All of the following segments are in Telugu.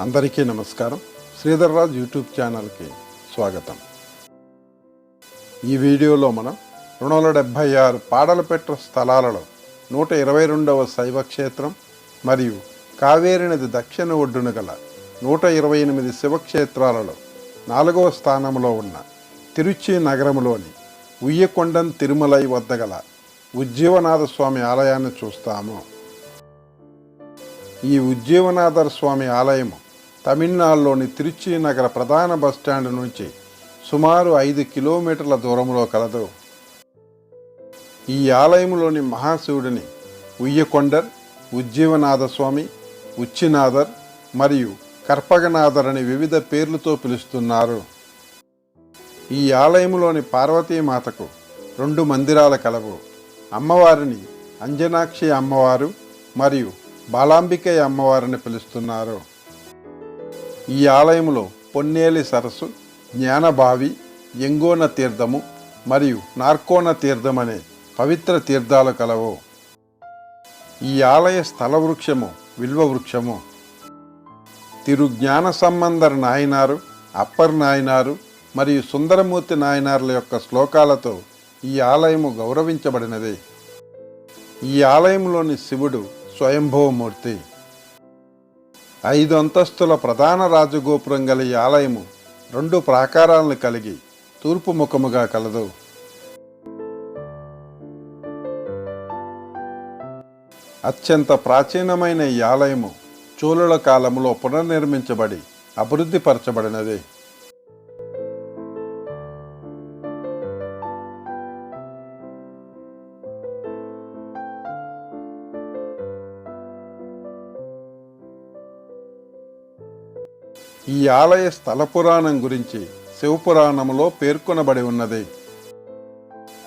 అందరికీ నమస్కారం. శ్రీధర్రాజ్ యూట్యూబ్ ఛానల్కి స్వాగతం. ఈ వీడియోలో మనం రెండు వందల డెబ్భై ఆరు పాడలపెట్ట స్థలాలలో నూట ఇరవై రెండవ శైవ క్షేత్రం మరియు కావేరి నది దక్షిణ ఒడ్డున గల నూట ఇరవై ఎనిమిది శివక్షేత్రాలలో నాలుగవ స్థానంలో ఉన్న తిరుచి నగరంలోని ఉయ్యకొండం తిరుమలై వద్ద గల ఉజ్జీవనాథ స్వామి ఆలయాన్ని చూస్తాము. ఈ ఉజ్జీవనాథర్ స్వామి ఆలయము తమిళనాడులోని తిరుచి నగర ప్రధాన బస్టాండ్ నుంచి సుమారు ఐదు కిలోమీటర్ల దూరంలో కలదు. ఈ ఆలయంలోని మహాశివుడిని ఉయ్యకొండర్ ఉజ్జీవనాథ స్వామి ఉచ్చినాథర్ మరియు కర్పగనాథర్ అని వివిధ పేర్లతో పిలుస్తున్నారు. ఈ ఆలయంలోని పార్వతీమాతకు రెండు మందిరాల కలవు. అమ్మవారిని అంజనాక్షి అమ్మవారు మరియు బాలాంబికయ్య అమ్మవారిని పిలుస్తున్నారు. ఈ ఆలయంలో పొన్నేలి సరస్సు జ్ఞానబావి ఎంగోన తీర్థము మరియు నార్కోన తీర్థం అనే పవిత్ర తీర్థాలు కలవు. ఈ ఆలయ స్థల వృక్షము విల్వ వృక్షము. తిరు జ్ఞాన సంబంధర్ నాయనారు అప్పర్ నాయనారు మరియు సుందరమూర్తి నాయనార్ల యొక్క శ్లోకాలతో ఈ ఆలయము గౌరవించబడినది. ఈ ఆలయంలోని శివుడు స్వయంభవమూర్తి ఐదు అంతస్తుల ప్రధాన రాజగోపురం గల ఈ ఆలయము రెండు ప్రాకారాలను కలిగి తూర్పు ముఖముగా కలదు. అత్యంత ప్రాచీనమైన ఈ ఆలయము చోళుల కాలంలో పునర్నిర్మించబడి అభివృద్ధిపరచబడినది ఈ ఆలయ స్థల పురాణం గురించి శివపురాణములో పేర్కొనబడి ఉన్నది.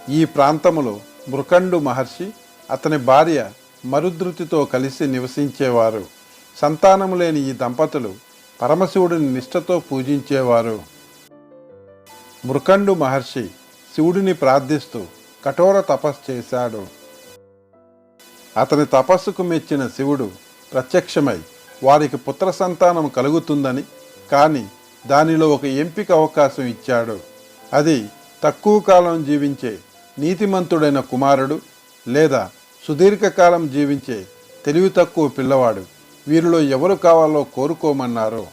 ఈ ప్రాంతములో మృకండు మహర్షి అతని భార్య మరుధృతితో కలిసి నివసించేవారు. సంతానము లేని ఈ దంపతులు పరమశివుడిని నిష్ఠతో పూజించేవారు. మృకండు మహర్షి శివుడిని ప్రార్థిస్తూ కఠోర తపస్సు చేశాడు. అతని తపస్సుకు మెచ్చిన శివుడు ప్రత్యక్షమై వారికి పుత్ర సంతానం కలుగుతుందని కానీ దానిలో ఒక ఎంపిక అవకాశం ఇచ్చాడు. అది తక్కువ కాలం జీవించే నీతిమంతుడైన కుమారుడు లేదా సుదీర్ఘకాలం జీవించే తెలివి తక్కువ పిల్లవాడు. వీరిలో ఎవరు కావాలో కోరుకోమన్నారు.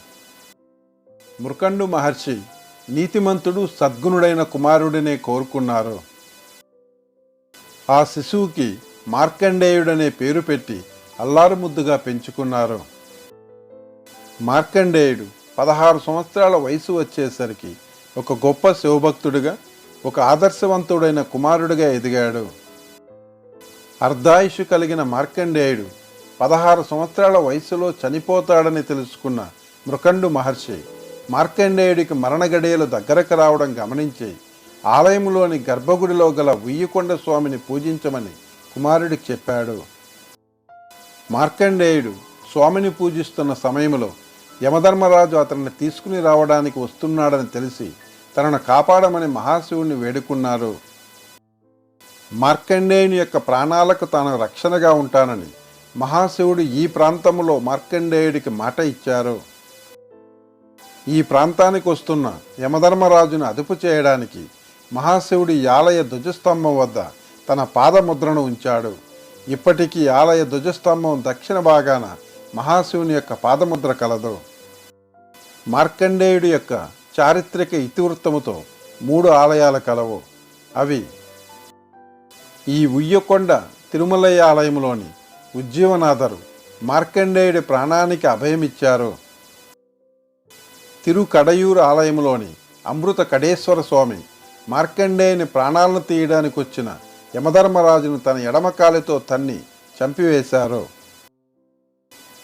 మృకండు మహర్షి నీతిమంతుడు సద్గుణుడైన కుమారుడినే కోరుకున్నారు. ఆ శిశువుకి మార్కండేయుడనే పేరు పెట్టి అల్లారు ముద్దుగా పెంచుకున్నారు. మార్కండేయుడు పదహారు సంవత్సరాల వయసు వచ్చేసరికి ఒక గొప్ప శివభక్తుడిగా ఒక ఆదర్శవంతుడైన కుమారుడిగా ఎదిగాడు. అర్ధాయుషు కలిగిన మార్కండేయుడు పదహారు సంవత్సరాల వయసులో చనిపోతాడని తెలుసుకున్న మృకండు మహర్షి మార్కండేయుడికి మరణగడియలు దగ్గరకు రావడం గమనించి ఆలయంలోని గర్భగుడిలో గల ఉయ్యకొండ స్వామిని పూజించమని కుమారుడికి చెప్పాడు. మార్కండేయుడు స్వామిని పూజిస్తున్న సమయంలో యమధర్మరాజు అతన్ని తీసుకుని రావడానికి వస్తున్నాడని తెలిసి తనను కాపాడమని మహాశివుణ్ణి వేడుకున్నారు. మార్కండేయుని యొక్క ప్రాణాలకు తాను రక్షణగా ఉంటానని మహాశివుడు ఈ ప్రాంతంలో మార్కండేయుడికి మాట ఇచ్చారు. ఈ ప్రాంతానికి వస్తున్న యమధర్మరాజును అదుపు చేయడానికి మహాశివుడి ఆలయ ధ్వజస్తంభం వద్ద తన పాదముద్రను ఉంచాడు. ఇప్పటికీ ఆలయ ధ్వజస్తంభం దక్షిణ భాగాన మహాశివుని యొక్క పాదముద్ర కలదు. మార్కండేయుడి యొక్క చారిత్రక ఇతివృత్తముతో మూడు ఆలయాలు కలవు. అవి ఈ ఉయ్యకొండ తిరుమలయ్య ఆలయంలోని ఉజ్జీవనాథరు మార్కండేయుడి ప్రాణానికి అభయమిచ్చారు. తిరుకడయూరు ఆలయంలోని అమృత కడేశ్వర స్వామి మార్కండేయుని ప్రాణాలను తీయడానికి వచ్చిన యమధర్మరాజును తన ఎడమకాలితో తన్ని చంపివేశారు.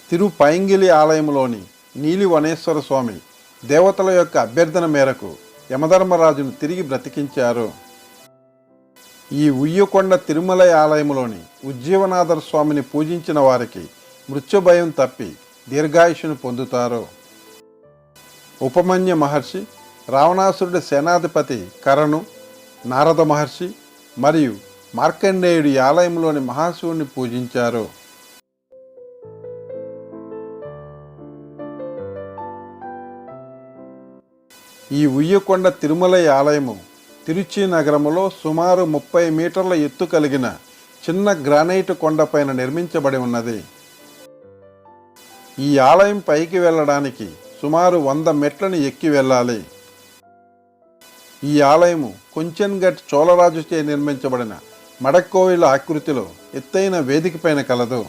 తిరుపైంగిలి ఆలయంలోని నీలివనేశ్వర స్వామి దేవతల యొక్క అభ్యర్థన మేరకు యమధర్మరాజును తిరిగి బ్రతికించారు. ఈ ఉయ్యకొండ తిరుమల ఆలయంలోని ఉజ్జీవనాథర్ స్వామిని పూజించిన వారికి మృత్యుభయం తప్పి దీర్ఘాయుషును పొందుతారు. ఉపమన్య మహర్షి రావణాసురుడి సేనాధిపతి కరణు నారద మహర్షి మరియు మార్కండేయుడి ఆలయంలోని మహాశివుణ్ణి పూజించారు. ఈ ఉయ్యకొండ తిరుమలై ఆలయము తిరుచి నగరములో సుమారు ముప్పై మీటర్ల ఎత్తు కలిగిన చిన్న గ్రానైట్ కొండపైన నిర్మించబడి ఉన్నది. ఈ ఆలయం పైకి వెళ్ళడానికి సుమారు వంద మెట్లను ఎక్కి వెళ్ళాలి. ఈ ఆలయము కొంచెన్గట్ చోళరాజుచే నిర్మించబడిన మడక్కోవిల ఆకృతిలో ఎత్తైన వేదికపైన కలదు.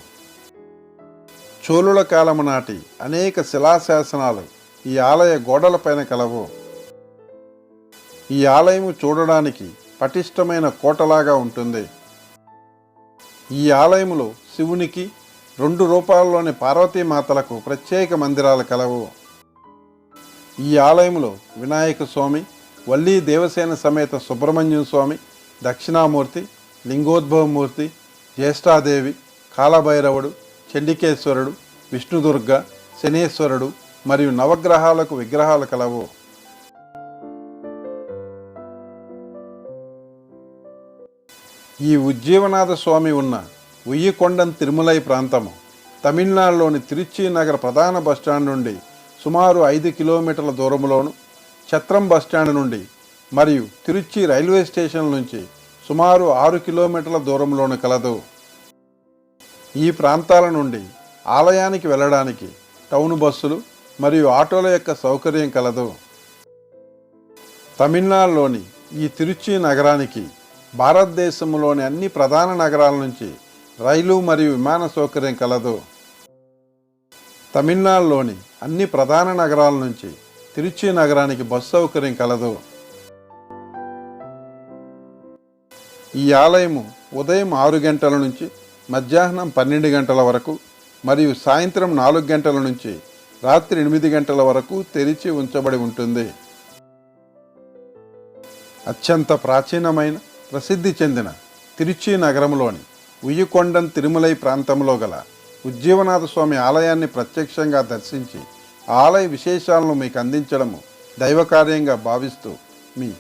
చోళుల కాలము నాటి అనేక శిలాశాసనాలు ఈ ఆలయ గోడలపైన కలవు. ఈ ఆలయము చూడడానికి పటిష్టమైన కోటలాగా ఉంటుంది. ఈ ఆలయములో శివునికి రెండు రూపాల్లోని పార్వతీమాతలకు ప్రత్యేక మందిరాలు కలవు. ఈ ఆలయంలో వినాయక స్వామి వల్లీ దేవసేన సమేత సుబ్రహ్మణ్యం స్వామి దక్షిణామూర్తి లింగోద్భవమూర్తి జ్యేష్ఠాదేవి కాలభైరవుడు చండికేశ్వరుడు విష్ణుదుర్గ శనేశ్వరుడు మరియు నవగ్రహాలకు విగ్రహాలు కలవు. ఈ ఉజ్జీవనాథ స్వామి ఉన్న ఉయ్యికొండం తిరుమలై ప్రాంతము తమిళనాడులోని తిరుచి నగర ప్రధాన బస్టాండ్ నుండి సుమారు ఐదు కిలోమీటర్ల దూరంలోను ఛత్రం బస్టాండ్ నుండి మరియు తిరుచి రైల్వే స్టేషన్ నుంచి సుమారు ఆరు కిలోమీటర్ల దూరంలోను కలదు. ఈ ప్రాంతాల నుండి ఆలయానికి వెళ్ళడానికి టౌన్ బస్సులు మరియు ఆటోల యొక్క సౌకర్యం కలదు. తమిళనాడులోని ఈ తిరుచి నగరానికి భారతదేశంలోని అన్ని ప్రధాన నగరాల నుంచి రైలు మరియు విమాన సౌకర్యం కలదు. తమిళనాడులోని అన్ని ప్రధాన నగరాల నుంచి తిరుచి నగరానికి బస్సు సౌకర్యం కలదు. ఈ ఆలయము ఉదయం ఆరు గంటల నుంచి మధ్యాహ్నం పన్నెండు గంటల వరకు మరియు సాయంత్రం నాలుగు గంటల నుంచి రాత్రి ఎనిమిది గంటల వరకు తెరిచి ఉంచబడి ఉంటుంది. అత్యంత ప్రాచీనమైన ప్రసిద్ధి చెందిన తిరుచి నగరంలోని ఉయ్యకొండం తిరుమలై ప్రాంతంలో గల ఉజ్జీవనాథ స్వామి ఆలయాన్ని ప్రత్యక్షంగా దర్శించి ఆలయ విశేషాలను మీకు అందించడము దైవకార్యంగా భావిస్తూ మీ